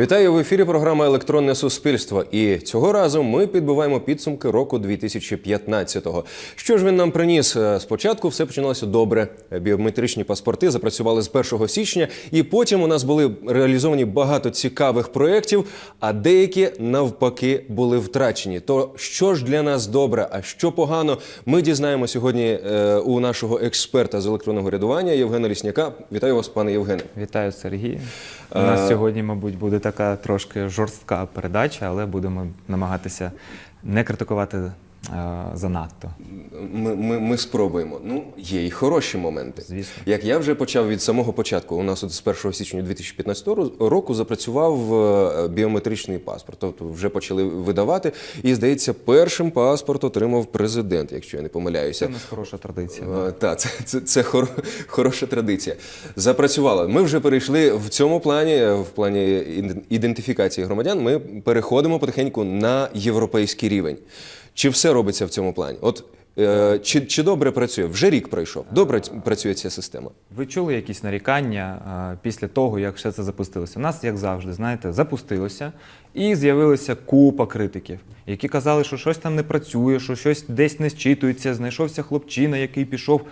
Вітаю в ефірі. Програма Електронне суспільство. І цього разу ми підбиваємо підсумки року 2015-го. Що ж він нам приніс? Е, Спочатку все починалося добре. Біометричні паспорти запрацювали з 1 січня, і потім у нас були реалізовані багато цікавих проєктів, а деякі навпаки були втрачені. То що ж для нас добре, а що погано? Ми дізнаємо сьогодні е, у нашого експерта з електронного рядування Євгена Лісняка. Вітаю вас, пане Євгене. Вітаю, Сергій. У Е, нас сьогодні, мабуть, буде така трошки жорстка передача, але будемо намагатися не критикувати е, занадто. Ми, ми, ми спробуємо. Ну, є і хороші моменти. Звісно. Як я вже почав від самого початку, у нас от з 1 січня 2015 ро- року запрацював е, біометричний паспорт. Тобто вже почали видавати. І, здається, першим паспорт отримав президент, якщо я не Це помиляюся. у нас хороша традиція. Е, Так, це, це, це хор, хороша традиція. Запрацювало. Ми вже перейшли в цьому плані, е, в плані ідентифікації громадян. Ми переходимо потихеньку на європейський рівень. Чи все робиться в цьому плані? От е, чи, чи добре працює? Вже рік пройшов. Добре працює ця система. Ви чули якісь нарікання е, після того, як все це запустилося? У нас, як завжди, знаєте, запустилося і з'явилася купа критиків, які казали, що щось там не працює, що щось десь не зчитується. Знайшовся хлопчина, який пішов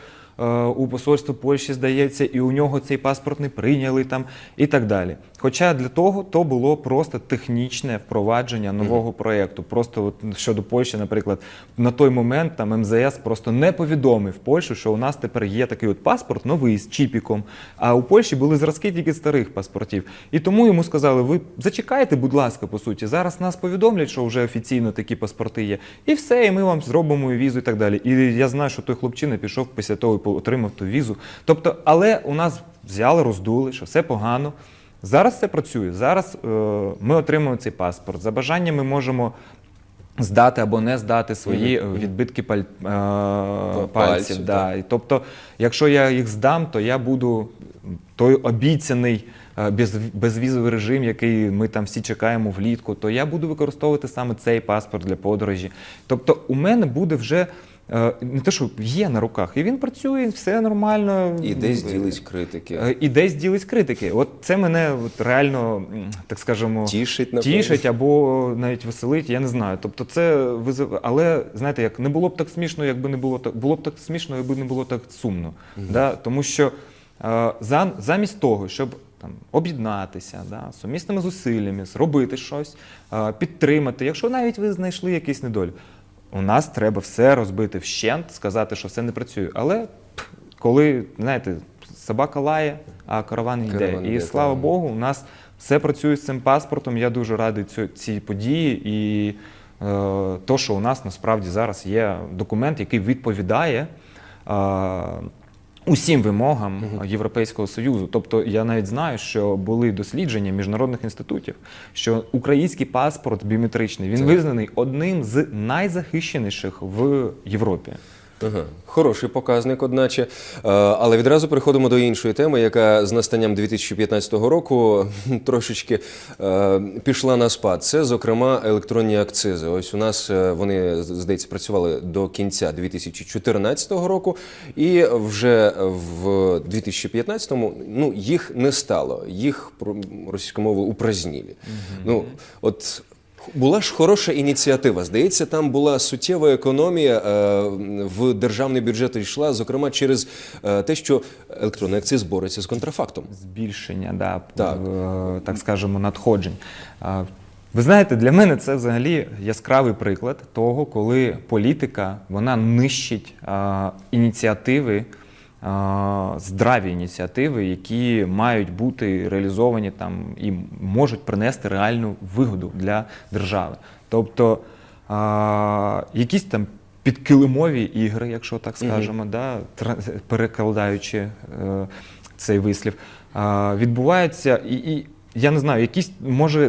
у посольство Польщі, здається, і у нього цей паспорт не прийняли там і так далі. Хоча для того то було просто технічне впровадження нового проєкту. Просто от щодо Польщі, наприклад, на той момент там МЗС просто не повідомив Польщу, що у нас тепер є такий от паспорт новий з чіпіком. А у Польщі були зразки тільки старих паспортів. І тому йому сказали: ви зачекайте, будь ласка, по суті, зараз нас повідомлять, що вже офіційно такі паспорти є. І все, і ми вам зробимо візу і так далі. І я знаю, що той хлопчина пішов після того отримав ту візу. Тобто, але у нас взяли, роздули, що все погано. Зараз все працює. Зараз е, ми отримуємо цей паспорт. За бажанням ми можемо здати або не здати свої е, відбитки паль, е, пальців. пальців, да. І тобто, якщо я їх здам, то я буду той обіцяний е, без, безвізовий режим, який ми там всі чекаємо влітку, то я буду використовувати саме цей паспорт для подорожі. Тобто, у мене буде вже. Е, Не те, що є на руках, і він працює, все нормально. І десь ділись критики. Е, І десь ділись критики. От це мене от реально, так скажемо, Тішить, тішить або навіть веселить, я не знаю. Тобто, це визив... але знаєте, як не було б так смішно, якби не було так було б так смішно, якби не було так сумно. Да? Тому що е, за... замість того, щоб там об'єднатися, да, сумісними зусиллями, зробити щось, підтримати, якщо навіть ви знайшли якийсь недолік. У нас треба все розбити вщент, сказати, що все не працює. Але коли, знаєте, собака лає, а караван йде. Караван І йде, слава так. Богу, у нас все працює з цим паспортом. Я дуже радий цю, цій події і е, то, що у нас насправді зараз є документ, який відповідає. Е, Усім вимогам Європейського союзу, тобто я навіть знаю, що були дослідження міжнародних інститутів, що український паспорт біометричний він визнаний одним з найзахищеніших в Європі. Ага. Хороший показник, одначе. Е, Але відразу переходимо до іншої теми, яка з настанням 2015 року трошечки е, пішла на спад. Це, зокрема, електронні акцизи. Ось у нас е, вони, здається, працювали до кінця 2014 року, і вже в 2015-му ну, їх не стало. Їх російською мовою упразднили. Ну, от була ж хороша ініціатива. Здається, там була суттєва економія е, в державний бюджет йшла, зокрема через е, те, що електронний акциз бореться з контрафактом. збільшення, да, Так. так. так скажемо, надходжень. Ви знаєте, для мене це взагалі яскравий приклад того, коли політика вона нищить ініціативи, здраві ініціативи, які мають бути реалізовані там і можуть принести реальну вигоду для держави. Тобто якісь там підкилимові ігри, якщо так скажемо, да, перекладаючи е, цей вислів, відбуваються, і, і я не знаю, якісь може.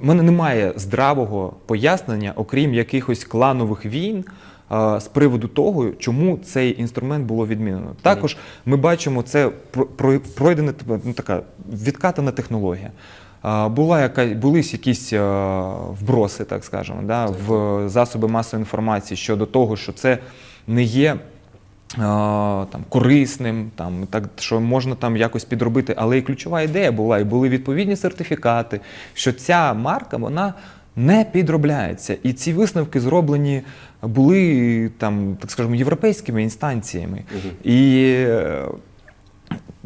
в мене немає здравого пояснення, окрім якихось кланових війн, з приводу того, чому цей інструмент було відмінено. Також ми бачимо це про- про- пройдена типу, ну, така відкатана технологія. Була яка, були якісь вброси, так скажемо, да, в засоби масової інформації щодо того, що це не є там, корисним, там, так, що можна там якось підробити. Але і ключова ідея була, і були відповідні сертифікати, що ця марка вона не підробляється. І ці висновки зроблені були там, так скажемо, європейськими інстанціями. І е,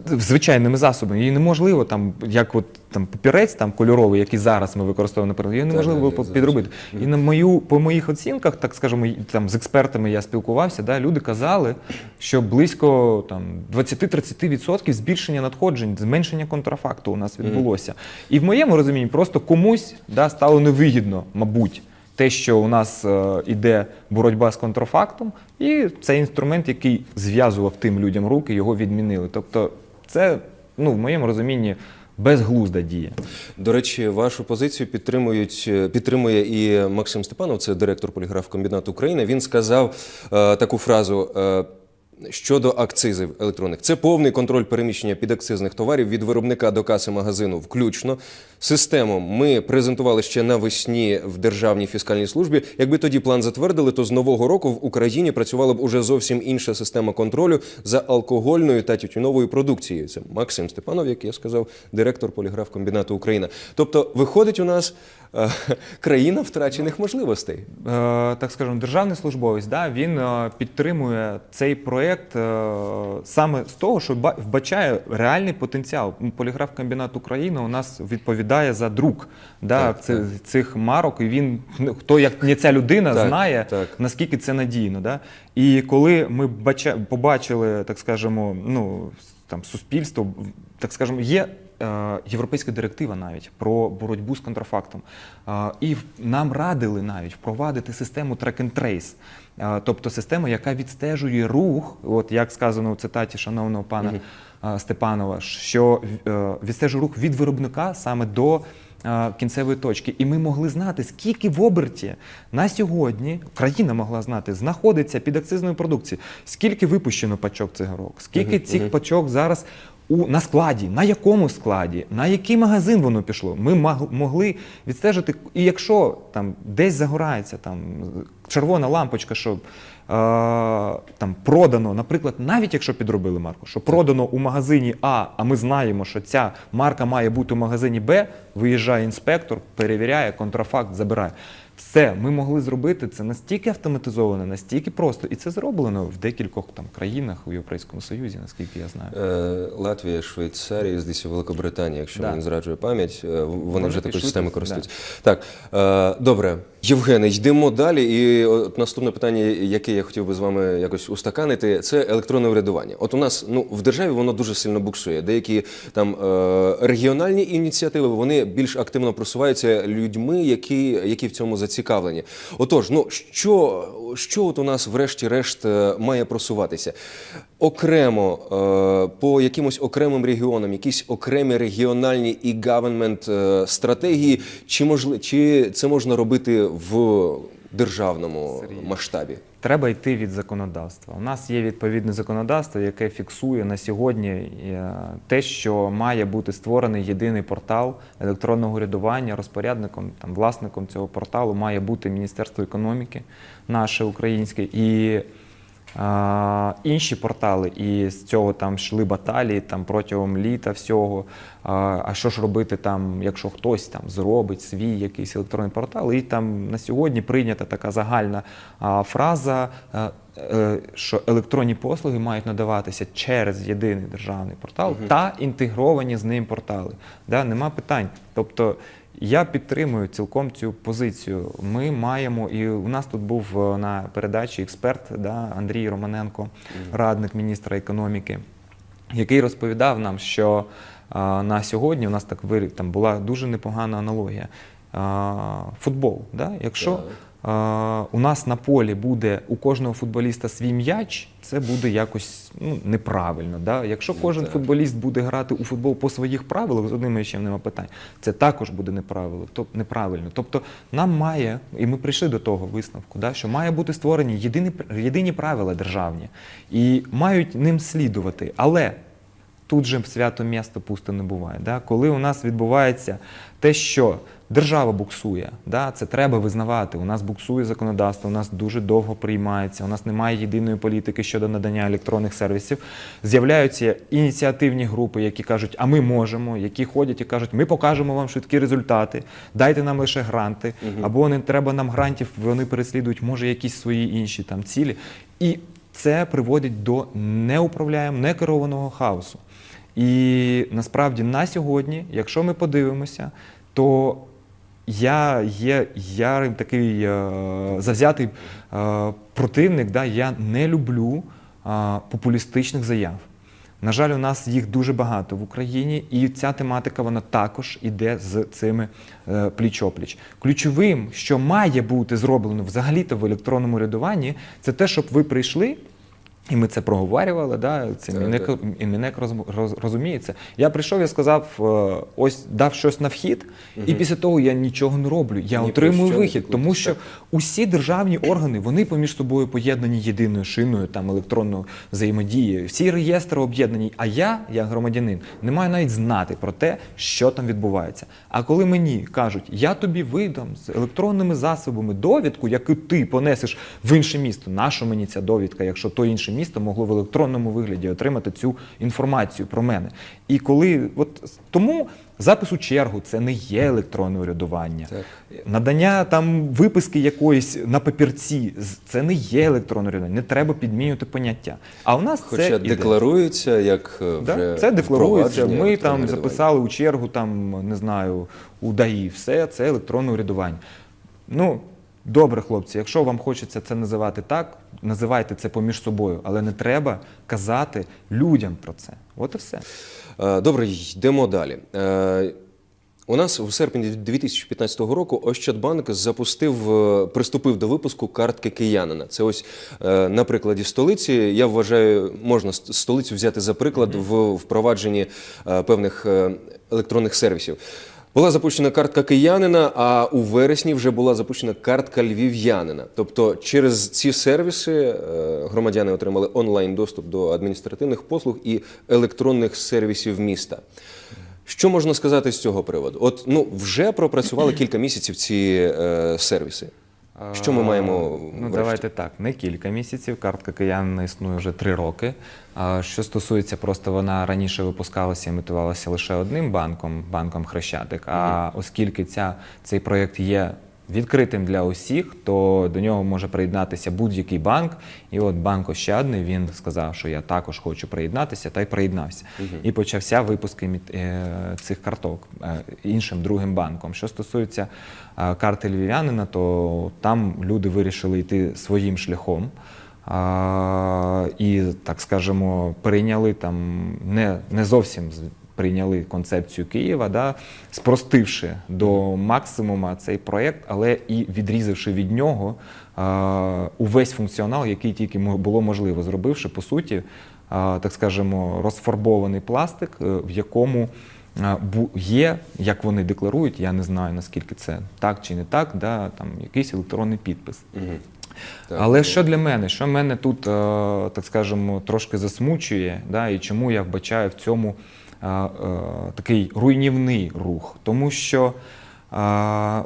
звичайними засобами. Її неможливо там, як от там папірець там кольоровий, який зараз ми використовуємо наприклад, її неможливо було підробити. І на мою по моїх оцінках, так скажемо, там з експертами я спілкувався. Да, люди казали, що близько там 20-30% збільшення надходжень, зменшення контрафакту у нас відбулося. І в моєму розумінні просто комусь да, стало невигідно, мабуть. Те, що у нас е, іде боротьба з контрафактом, і цей інструмент, який зв'язував тим людям руки, його відмінили. Тобто, це ну, в моєму розумінні безглузда дія. До речі, вашу позицію підтримують е, підтримує і Максим Степанов, це директор поліграфкомбінату України. Він сказав е, таку фразу. Е, Щодо акцизів електронних, це повний контроль переміщення підакцизних товарів від виробника до каси магазину, включно. Систему ми презентували ще навесні в Державній фіскальній службі. Якби тоді план затвердили, то з нового року в Україні працювала б уже зовсім інша система контролю за алкогольною та тютюновою продукцією. Це Максим Степанов, як я сказав, директор поліграфкомбінату Україна. Тобто, виходить у нас е, країна втрачених можливостей. Е, так скажемо, державний службовець, да, він е, підтримує цей проєкт е, саме з того, що ба- вбачає реальний потенціал. Поліграф комбінат України у нас відповідає за друк да, Так, ци- цих марок, і він ну, хто як не ця людина Так, знає так. наскільки це надійно. Да? І коли ми бача, побачили, так скажемо, ну там суспільство, так скажемо, є. е, Європейська директива навіть про боротьбу з контрафактом. Е, І нам радили навіть впровадити систему track and trace, тобто система, яка відстежує рух, от як сказано у цитаті шановного пана е, Степанова, що е, відстежує рух від виробника саме до кінцевої точки. І ми могли знати, скільки в оберті на сьогодні країна могла знати, знаходиться під акцизною продукцією, скільки випущено пачок цигарок, скільки цих пачок зараз. У, на складі, на якому складі, на який магазин воно пішло, ми могли відстежити. І якщо там десь загорається там червона лампочка, що е, там продано, наприклад, навіть якщо підробили марку, що продано у магазині А, а ми знаємо, що ця марка має бути у магазині Б, виїжджає інспектор, перевіряє, контрафакт забирає. Все, ми могли зробити це настільки автоматизовано, настільки просто, і це зроблено в декількох там країнах у Європейському Союзі, наскільки я знаю. Е, Латвія, Швейцарія, здається, Великобританія, якщо Да. мені зраджує пам'ять, е, вони Вони вже такою системою так, Да. Так, е, добре. Євгене, йдемо далі. І от наступне питання, яке я хотів би з вами якось устаканити, це електронне врядування. От у нас ну в державі воно дуже сильно буксує. Деякі там е, регіональні ініціативи вони більш активно просуваються людьми, які, які в цьому зацікавлені. Отож, ну що, що от у нас, врешті-решт, е, має просуватися? Окремо е, по якимось окремим регіонам, якісь окремі регіональні і гавермент е, стратегії, чи можли, чи це можна робити в державному масштабі? Треба йти від законодавства. У нас є відповідне законодавство, яке фіксує на сьогодні е, те, що має бути створений єдиний портал електронного урядування. Розпорядником, там, власником цього порталу має бути Міністерство економіки, наше українське. І а, інші портали, і з цього там йшли баталії там протягом літа всього. А, що ж робити там, якщо хтось там зробить свій якийсь електронний портал? І там на сьогодні прийнята така загальна а, фраза, е, е, що електронні послуги мають надаватися через єдиний державний портал та інтегровані з ним портали. Да, нема питань. Тобто я підтримую цілком цю позицію. Ми маємо, і у нас тут був е, на передачі експерт да, Андрій Романенко, радник міністра економіки, який розповідав нам, що е, на сьогодні у нас так там була дуже непогана аналогія. Е, Футбол. Да? Якщо у нас на полі буде у кожного футболіста свій м'яч, це буде якось ну, неправильно. Да? Якщо кожен так. футболіст буде грати у футбол по своїх правилах, з одним ще нема питань, це також буде неправильно. Тоб- неправильно. Тобто нам має, і ми прийшли до того висновку, да, що має бути створені єдині, єдині правила державні і мають ним слідувати. Але тут же свято місто пусто не буває. Да? Коли у нас відбувається те, що держава буксує. Да? Це треба визнавати. У нас буксує законодавство, у нас дуже довго приймається, у нас немає єдиної політики щодо надання електронних сервісів. З'являються ініціативні групи, які кажуть, а ми можемо, які ходять і кажуть, ми покажемо вам швидкі результати, дайте нам лише гранти, або не треба нам грантів, вони переслідують, може, якісь свої інші там цілі. І це приводить до неуправляємо, некерованого хаосу. І насправді на сьогодні, якщо ми подивимося, то я є ярим такий е, завзятий е, противник. Да? Я не люблю е, популістичних заяв. На жаль, у нас їх дуже багато в Україні, і ця тематика вона також іде з цими пліч-опліч. Ключовим, що має бути зроблено взагалі-то в електронному рядуванні, це те, щоб ви прийшли. І ми це проговорювали, да? це Мінек, і Мінек роз- роз- розуміє це. Я прийшов, я сказав, е, ось дав щось на вхід, і після того я нічого не роблю. Я Ні отримую вихід, тому що усі державні органи вони поміж собою поєднані єдиною шиною там електронної взаємодії. Всі реєстри об'єднані. А я, як громадянин, не маю навіть знати про те, що там відбувається. А коли мені кажуть, я тобі видам з електронними засобами довідку, яку ти понесеш в інше місто. Нащо мені ця довідка, якщо то інше місто могло в електронному вигляді отримати цю інформацію про мене? І коли от тому запис у чергу це не є електронне урядування. Так. Надання там виписки якоїсь на папірці це не є електронне урядування. Не треба підмінювати поняття. А у нас це Хоча іде. декларується як е, Да, вже це декларується. Ми там записали у чергу, там не знаю, у ДАІ. Все це електронне урядування. Ну, добре, хлопці, якщо вам хочеться це називати так, називайте це поміж собою, але не треба казати людям про це. От і все. Е, Добре, йдемо далі. Е, У нас в серпні 2015 року Ощадбанк запустив, е, приступив до випуску картки киянина. Це ось на прикладі столиці. Я вважаю, можна столицю взяти за приклад в впровадженні певних електронних сервісів. Була запущена картка киянина, а у вересні вже була запущена картка львів'янина. Тобто через ці сервіси е, громадяни отримали онлайн доступ до адміністративних послуг і електронних сервісів міста. Що можна сказати з цього приводу? От ну вже пропрацювали кілька місяців ці е, сервіси. Що ми маємо Ну, давайте так, не кілька місяців. Картка киянина існує вже три роки. Що стосується, просто вона раніше випускалася і метувалася лише одним банком, банком Хрещатик. А оскільки ця, цей проєкт є відкритим для усіх, то до нього може приєднатися будь-який банк. І от банк Ощадний він сказав, що я також хочу приєднатися, та й приєднався. І почався випуск е, цих карток е, іншим другим банком. Що стосується е, карти львів'янина, то там люди вирішили йти своїм шляхом. А, і, так скажемо, прийняли там не, не зовсім прийняли концепцію Києва, да, спростивши до максимума цей проєкт, але і відрізавши від нього а, увесь функціонал, який тільки було можливо, зробивши по суті, а, так скажемо, розфарбований пластик, е, в якому є, як вони декларують, я не знаю наскільки це так чи не так, да, там якийсь електронний підпис. Так. Але що для мене? Що мене тут, е, так скажемо, трошки засмучує, да, і чому я вбачаю в цьому такий руйнівний рух? Тому що е,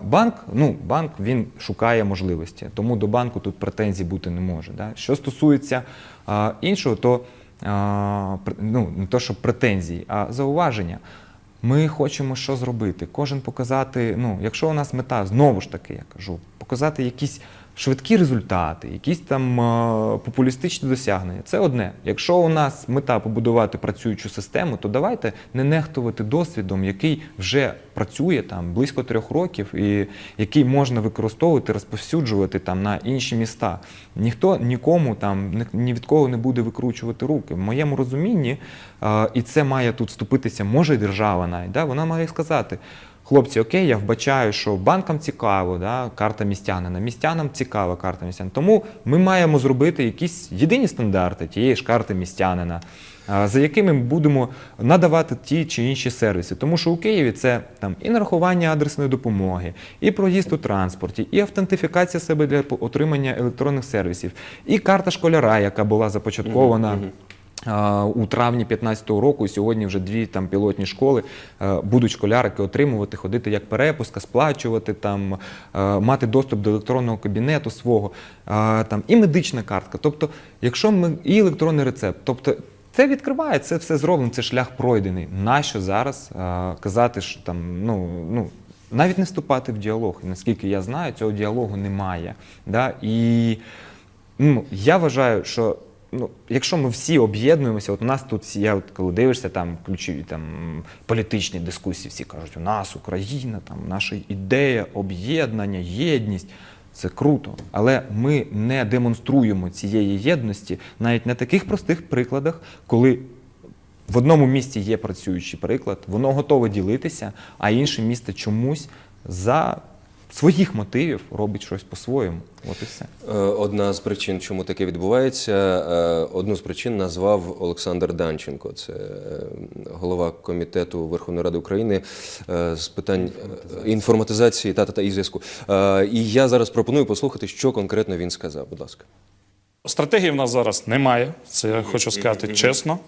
банк, ну, банк він шукає можливості, тому до банку тут претензій бути не може. Да? Що стосується е, іншого, то е, ну, не то, що претензії, а зауваження. Ми хочемо що зробити? Кожен показати. Ну, якщо у нас мета, знову ж таки, я кажу, показати якісь швидкі результати, якісь там е, популістичні досягнення. Це одне. Якщо у нас мета побудувати працюючу систему, то давайте не нехтувати досвідом, який вже працює там близько трьох років, і який можна використовувати, розповсюджувати там на інші міста. Ніхто нікому там ні- від кого не буде викручувати руки. В моєму розумінні, е, і це має тут вступитися, може держава навіть. Да? Вона має сказати. Хлопці, окей, я вбачаю, що банкам цікаво, да, карта містянина, містянам цікава карта містянина. Тому ми маємо зробити якісь єдині стандарти тієї ж карти містянина, за якими ми будемо надавати ті чи інші сервіси. Тому що у Києві це там і нарахування адресної допомоги, і проїзд у транспорті, і автентифікація себе для отримання електронних сервісів, і карта школяра, яка була започаткована. а, У травні 2015 року сьогодні вже дві там пілотні школи е, будуть школярики отримувати, ходити як перепуска, сплачувати там, е, мати доступ до електронного кабінету свого, е, там і медична картка. Тобто, якщо ми і електронний рецепт, тобто це відкриває, це все зроблено, це шлях пройдений. Нащо зараз казати, що там ну ну. Навіть не вступати в діалог. І наскільки я знаю, цього діалогу немає. Да? І ну, я вважаю, що ну, якщо ми всі об'єднуємося, от у нас тут я от коли дивишся там ключові там політичні дискусії, всі кажуть, у нас Україна, там наша ідея, об'єднання, єдність. Це круто, але ми не демонструємо цієї єдності навіть на таких простих прикладах, коли в одному місті є працюючий приклад, воно готове ділитися, а інше місто чомусь за своїх мотивів робить щось по-своєму. От і все. Е, Одна з причин, чому таке відбувається, е, одну з причин назвав Олександр Данченко. Це е, голова комітету Верховної Ради України з питань інформатизації та та, та і зв'язку. І я зараз пропоную послухати, що конкретно він сказав. Будь ласка. Стратегії в нас зараз немає, це я хочу сказати чесно.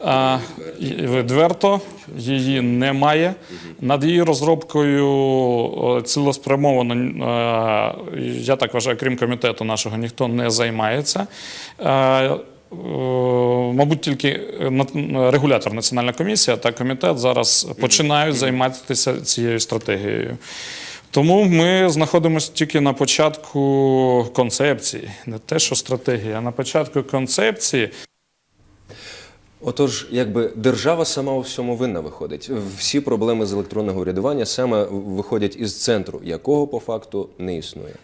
А, відверто її немає. Над її розробкою цілеспрямовано, я так вважаю, крім комітету нашого, ніхто не займається. Мабуть, тільки регулятор Національна комісія та комітет зараз починають займатися цією стратегією. Тому ми знаходимося тільки на початку концепції, не те, що стратегія, а на початку концепції. Отож, якби держава сама у всьому винна виходить. Всі проблеми з електронного урядування саме виходять із центру, якого по факту не існує.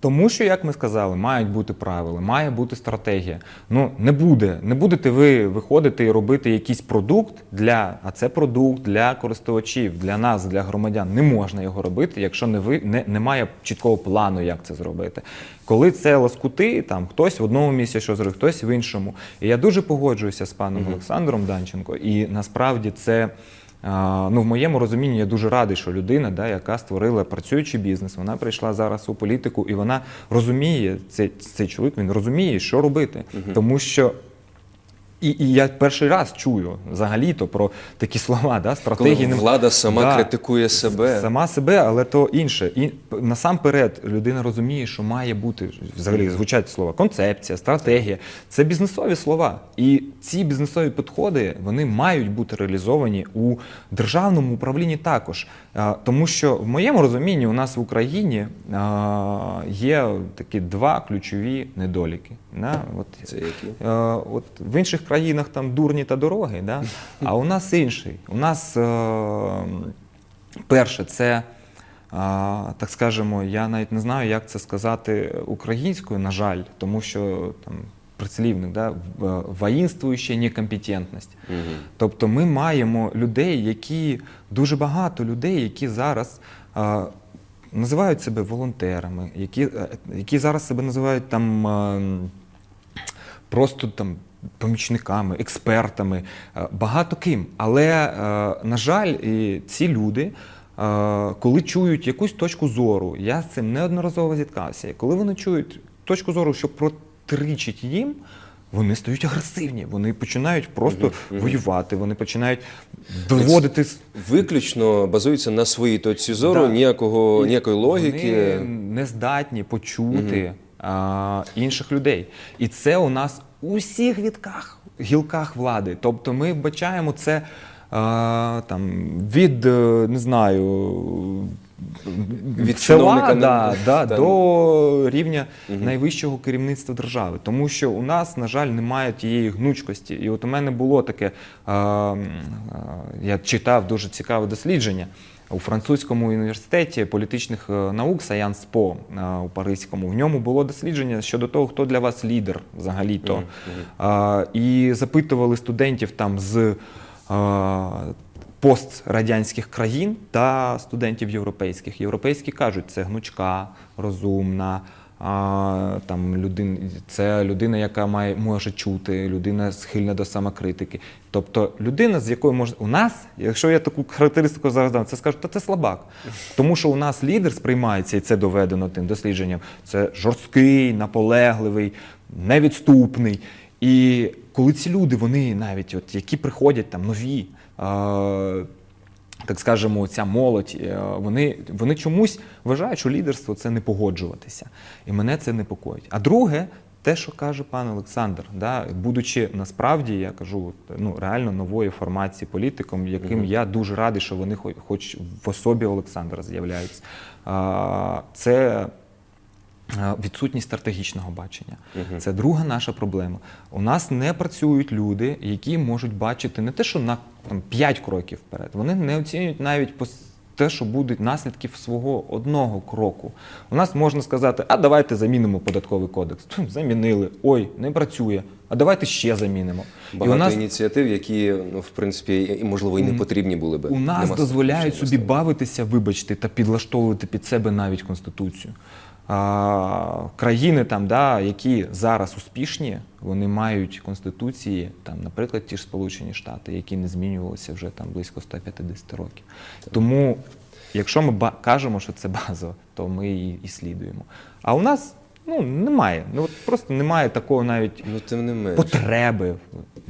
Тому що, як ми сказали, мають бути правила, має бути стратегія. Ну не буде, не будете ви виходити і робити якийсь продукт для, а це продукт для користувачів, для нас, для громадян. Не можна його робити, якщо не ви не, немає чіткого плану, як це зробити. Коли це лоскути, там хтось в одному місці що зробив, хтось в іншому. І я дуже погоджуюся з паном Олександром Данченко. І насправді це. Ну, в моєму розумінні я дуже радий, що людина, да, яка створила працюючий бізнес, вона прийшла зараз у політику, і вона розуміє цей, цей чоловік, він розуміє, що робити. Тому що і, і я перший раз чую взагалі-то про такі слова, да, стратегії. не- влада сама Да. критикує себе. Сама себе, але то інше. І насамперед людина розуміє, що має бути взагалі звучать слова концепція, стратегія. Це бізнесові слова. І ці бізнесові підходи вони мають бути реалізовані у державному управлінні також. Тому що в моєму розумінні у нас в Україні є такі два ключові недоліки. Да? От, Це які? От в інших країнах там дурні та дороги, да? а у нас інший. У нас е, перше, це, е, так скажемо, я навіть не знаю, як це сказати українською, на жаль, тому що там прислівник, да? е, воїнствуюча некомпетентність. Тобто ми маємо людей, які дуже багато людей, які зараз. е, Називають себе волонтерами, які, які зараз себе називають там е, просто там помічниками, експертами, е, багато ким. Але, е, на жаль, і ці люди, е, коли чують якусь точку зору, я з цим неодноразово зіткався. Коли вони чують точку зору, що протирічить їм. Вони стають агресивні, вони починають просто воювати, вони починають доводити Виключно базується на своїй точці зору, Да. ніякого, ніякої логіки. Вони не здатні почути а, інших людей. І це у нас у всіх відках, гілках влади. Тобто ми бачаємо це а, там, від, е, не знаю, Від села чиновника да, да, до рівня найвищого керівництва держави. Тому що у нас, на жаль, немає тієї гнучкості. І от у мене було таке, м, а, я читав дуже цікаве дослідження. У французькому університеті політичних е, наук Саянс Po е, у Паризькому в ньому було дослідження щодо того, хто для вас лідер взагалі-то. І запитували студентів там з пострадянських країн та студентів європейських. Європейські кажуть, це гнучка, розумна. А, там людин, це людина, яка має може чути, людина схильна до самокритики. Тобто людина, з якою може у нас, якщо я таку характеристику зараз дам, це скажуть, то це слабак. Тому що у нас лідер сприймається, і це доведено тим дослідженням. Це жорсткий, наполегливий, невідступний. І коли ці люди, вони навіть, от, які приходять там нові, е, так скажемо, ця молодь, е, вони, вони чомусь вважають, що лідерство це не погоджуватися. І мене це непокоїть. А друге, те, що каже пан Олександр, да, будучи насправді, я кажу, ну реально нової формації політиком, яким я дуже радий, що вони хоч, в особі Олександра з'являються. Це відсутність стратегічного бачення. Це друга наша проблема. У нас не працюють люди, які можуть бачити не те, що на там, 5 кроків вперед. Вони не оцінюють навіть пос- те, що будуть наслідків свого одного кроку. У нас можна сказати, а давайте замінимо податковий кодекс. Замінили, ой, не працює. А давайте ще замінимо. Багато ініціатив, які ну в принципі і можливо і не потрібні були би. У нас дозволяють собі бавитися, вибачте, та підлаштовувати під себе навіть конституцію. Країни, там, да, які зараз успішні, вони мають конституції, там, наприклад, ті ж Сполучені Штати, які не змінювалися вже там близько 150 років. Тому, якщо ми кажемо, що це базово, то ми її і слідуємо. А у нас ну, немає. Ну, от просто немає такого навіть Ну тим не менше. потреби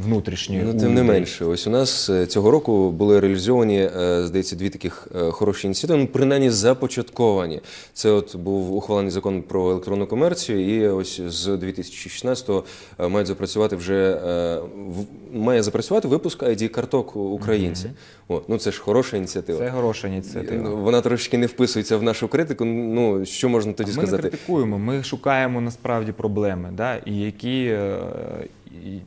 внутрішньої. Ну, тим не менше, ось у нас е, цього року були реалізовані, е, здається, дві таких е, хороші ініціативи, ну, принаймні започатковані. Це от був ухвалений закон про електронну комерцію, і ось з 2016-го е, мають запрацювати вже має запрацювати випуск id карток українця. От, ну це ж хороша ініціатива. Це хороша ініціатива. Ну, Вона трошки не вписується в нашу критику. Ну що можна тоді ми не критикуємо, ми шукаємо насправді проблеми, да? і які і,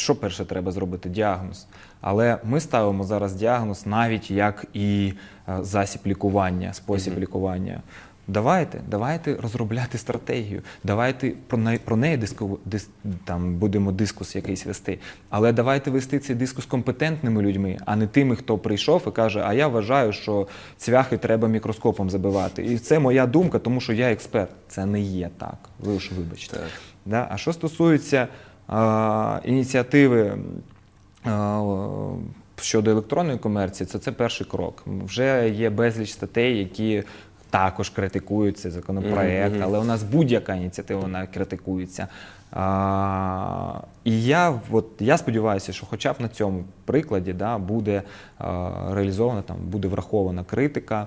що перше треба зробити? Діагноз. Але ми ставимо зараз діагноз навіть як і е, засіб лікування, спосіб лікування. Давайте, давайте розробляти стратегію. Давайте про неї про неї диску, дис, там будемо дискус якийсь вести. Але давайте вести цей дискус компетентними людьми, а не тими, хто прийшов і каже: А я вважаю, що цвяхи треба мікроскопом забивати. І це моя думка, тому що я експерт. Це не є так. Ви ж вибачте. Так. Да? А що стосується ініціативи щодо електронної комерції, це, це перший крок. Вже є безліч статей, які також критикують цей законопроект, але у нас будь-яка ініціатива вона критикується. А, і я, от, я сподіваюся, що хоча б на цьому прикладі да, буде а, реалізована, там, буде врахована критика,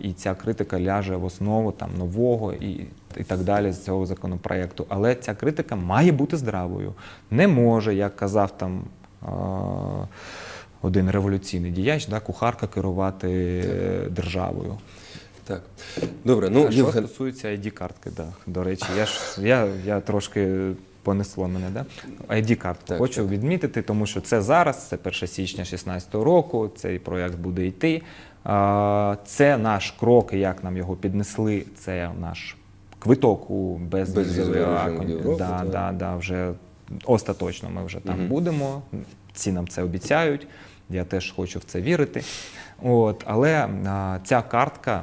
і ця критика ляже в основу там, нового і, і так далі з цього законопроекту. Але ця критика має бути здравою. Не може, як казав там. Один революційний діяч, да, кухарка керувати е, державою. Так. Добре, ну а що Євген, стосується ID-картки, да, до речі, я ж я, я трошки понесло мене, да? ID-картку Так, хочу так. відмітити, тому що це зараз, це 1 січня 2016 року, цей проєкт буде йти. А, Це наш крок, як нам його піднесли, це наш квиток у безвізовий Безвізовий режим да, да, да, вже остаточно ми вже там будемо. Ці нам це обіцяють. Я теж хочу в це вірити. От, але а, ця картка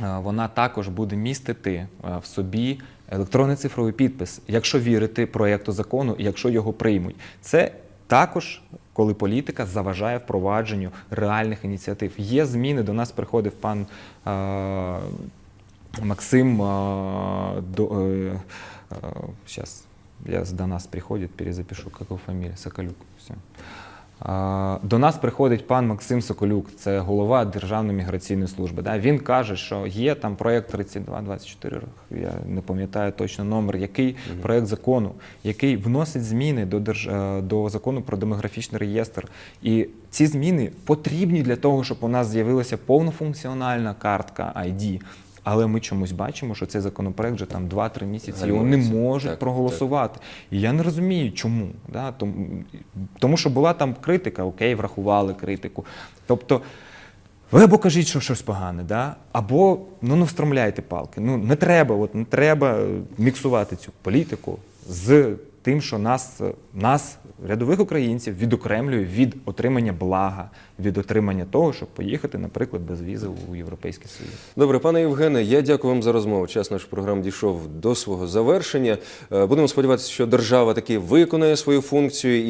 е, вона також буде містити е, в собі електронний цифровий підпис, якщо вірити проєкту закону, і якщо його приймуть. Це також. Коли політика заважає впровадженню реальних ініціатив, є зміни. До нас приходив пан е, Максим е, до е, е, сейчас я до нас приходит, перезапишу, как его фамилия, Соколюк. Все. До нас приходить пан Максим Соколюк, це голова Державної міграційної служби. Да? Він каже, що є там проєкт 3224, я не пам'ятаю точно номер, який проєкт закону, який вносить зміни до, держ... е, до закону про демографічний реєстр. І ці зміни потрібні для того, щоб у нас з'явилася повнофункціональна картка ID. Але ми чомусь бачимо, що цей законопроект вже там 2-3 місяці його не можуть Так, проголосувати. І я не розумію, чому. Да? Тому, тому що була там критика, окей, врахували критику. Тобто, ви або кажіть, що щось погане, да? або ну, не встромляйте палки. Ну, не треба, от, не треба е, міксувати цю політику з тим, що нас, нас, рядових українців, відокремлює від отримання блага, від отримання того, щоб поїхати, наприклад, без візи у Європейський Союз. Добре, пане Євгене, я дякую вам за розмову. Час наш програм дійшов до свого завершення. Е, Будемо сподіватися, що держава таки виконає свою функцію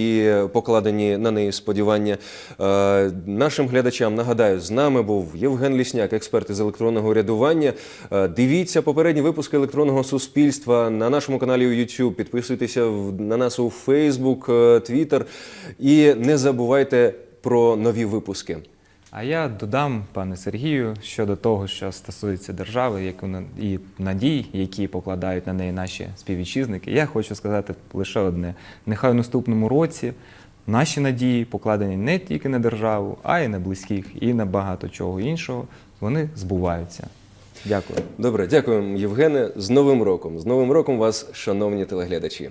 і покладені на неї сподівання. Е, Нашим глядачам нагадаю, з нами був Євген Лісняк, експерт із електронного урядування. Е, Дивіться попередні випуски електронного суспільства на нашому каналі у YouTube. Підписуйтеся в- на нас у Фейсбук, е, Твіттер. І не забувайте про нові випуски. А я додам, пане Сергію, щодо того, що стосується держави, і надій, які покладають на неї наші співвітчизники. Я хочу сказати лише одне: нехай у наступному році наші надії, покладені не тільки на державу, а й на близьких, і на багато чого іншого, вони збуваються. Дякую. Добре, дякуємо, Євгене. З Новим роком. З Новим роком вас, шановні телеглядачі.